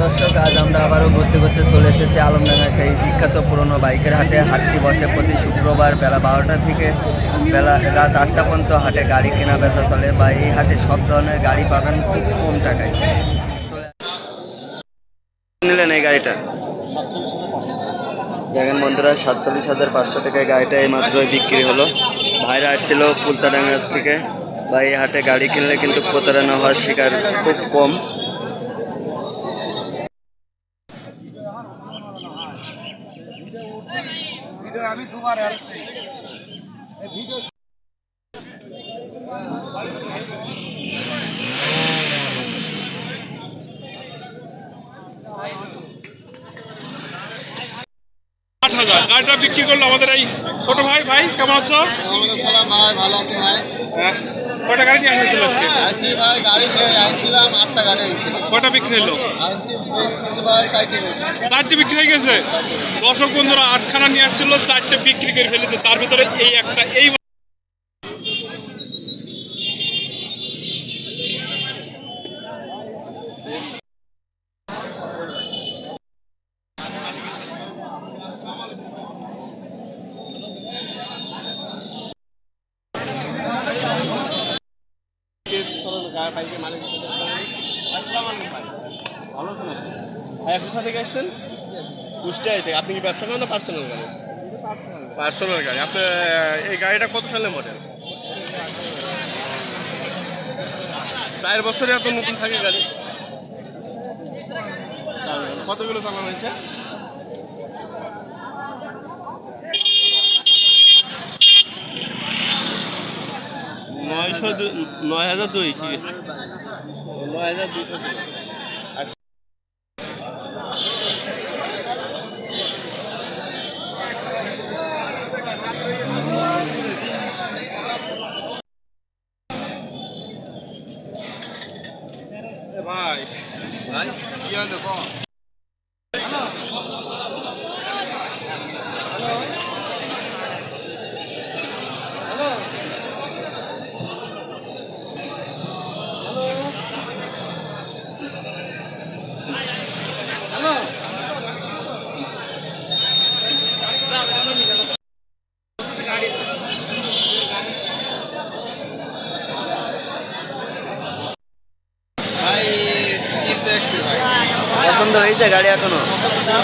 দর্শক, আজ আমরা আবারও ঘুরতে ঘুরতে চলে এসেছি আলমডাঙ্গা সেই বিখ্যাত পুরনো বাইকের হাটে। হাটটি বসে প্রতি শুক্রবার বেলা বারোটা থেকে বেলা রাত আটটা পর্যন্ত হাটে গাড়ি কেনা বেচা চলে বা এই হাটে সব ধরনের গাড়ি পাবেন খুব কম টাকায়। নিলেন এই গাড়িটা? দেখেন বন্ধুরা, সাতচল্লিশ হাজার পাঁচশো টাকায় গাড়িটা এই মাত্রই বিক্রি হলো। ভাইরা আসছিল পুলতাডাঙ্গা থেকে। বা এই হাটে গাড়ি কিনলে কিন্তু প্রতারণা হওয়ার শিকার খুব কম। আমি অ্যারেস্টে ভিডিও আট হাজার। গাড়িটা বিক্রি করল আমাদের এই ছোট ভাই। ভাই কেমন আছো? ভাই ভালো আছি ভাই। হ্যাঁ, কয়টা গাড়ি নিয়ে আসছিল আজকে? আজকে ভাই গাড়ি নিয়ে আনছিলাম আটটা গাড়ি হয়েছিল। কটা বিক্রি হলো? চারটে বিক্রি হয়ে গেছে? দর্শক বন্ধুরা আটখানা নিয়ে আসছিল চারটে বিক্রি করে ফেলেছে। তার ভিতরে এই একটা এই ভালো আছেন? ভাই কোথা থেকে আসছেন? কুষ্টিয়া থেকে। আপনি কি ব্যবসা করেন না পার্সোনাল গাড়ি? পার্সোনাল গাড়ি। আপনি, এই গাড়িটা কত সালের মডেল? চার বছরে এত নতুন থাকে গাড়ি? কতগুলো চালানো হয়েছে? নয়শো নয় হাজার দুই কি? নয় হাজার দুইশো দুই। আচ্ছা। ভাই ভাই কি হলো কো ভাই কিনতে আসছি ভাই পছন্দ হয়েছে গাড়ি এখনও না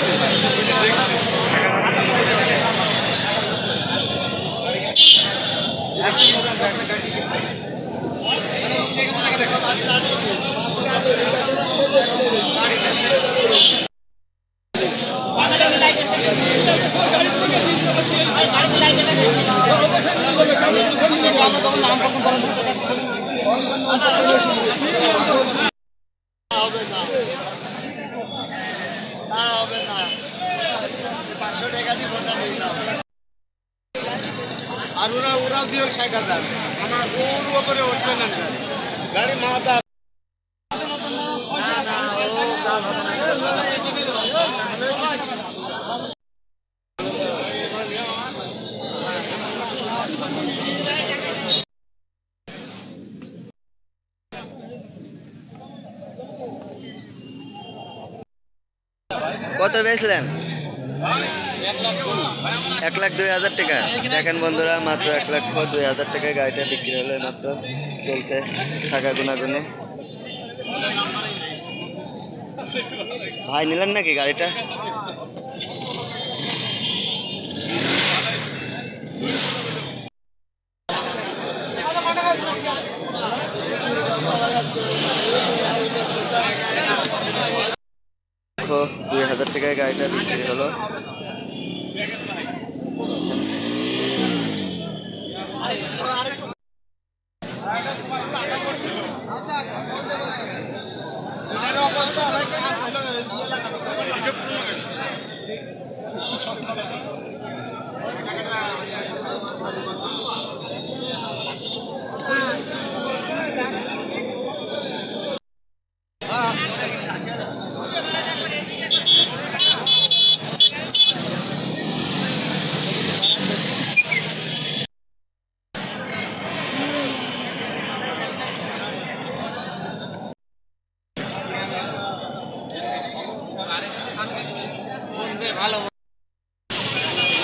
তা হবে না পাঁচশো টাকা দিয়ে ভোটটা দিয়ে দাও আর ওরা হাজার আমার ওর উপরে উঠবে না গাড়ি। মাথা। কত বেচলেন এক লাখ দুই হাজার টাকা। দেখেন বন্ধুরা, মাত্র এক লক্ষ দুই হাজার টাকায় গাড়িটা বিক্রি হলো মাত্র। চলছে টাকা গুনাগুনে। ভাই, নিলেন নাকি গাড়িটা? লক্ষ হাজার টাকায় গাড়িটা বিক্রি হলো। আচ্ছা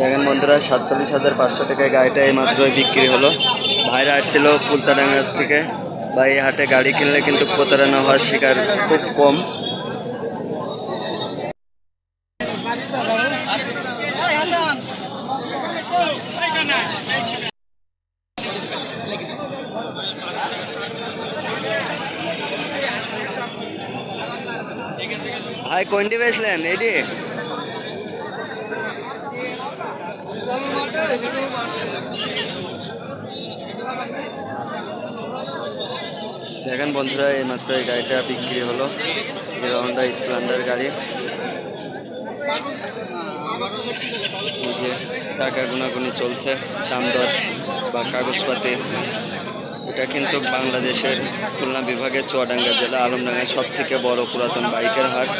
দেখেন বন্ধুরা, সাতচল্লিশ হাজার পাঁচশো টাকায় গাড়িটা এই মাত্রই বিক্রি হলো। ভাইরা আসছিল পুলতাডাঙ্গা থেকে। বা এই হাটে গাড়ি কিনলে কিন্তু প্রতারণা হওয়ার শিকার খুব কম। ভাই কোনটি বেচলেন এটি দেখেন বন্ধুরা, এই মাত্র এই গাড়িটা বিক্রি হলো। হন্ডা স্প্লেন্ডার গাড়ি। টাকা গুণাগুনি চলছে, দাম দর বা কাগজপাতি। এটা কিন্তু বাংলাদেশের খুলনা বিভাগের চুয়াডাঙ্গা জেলা আলমডাঙ্গা সব থেকে বড় পুরাতন বাইকের হাট।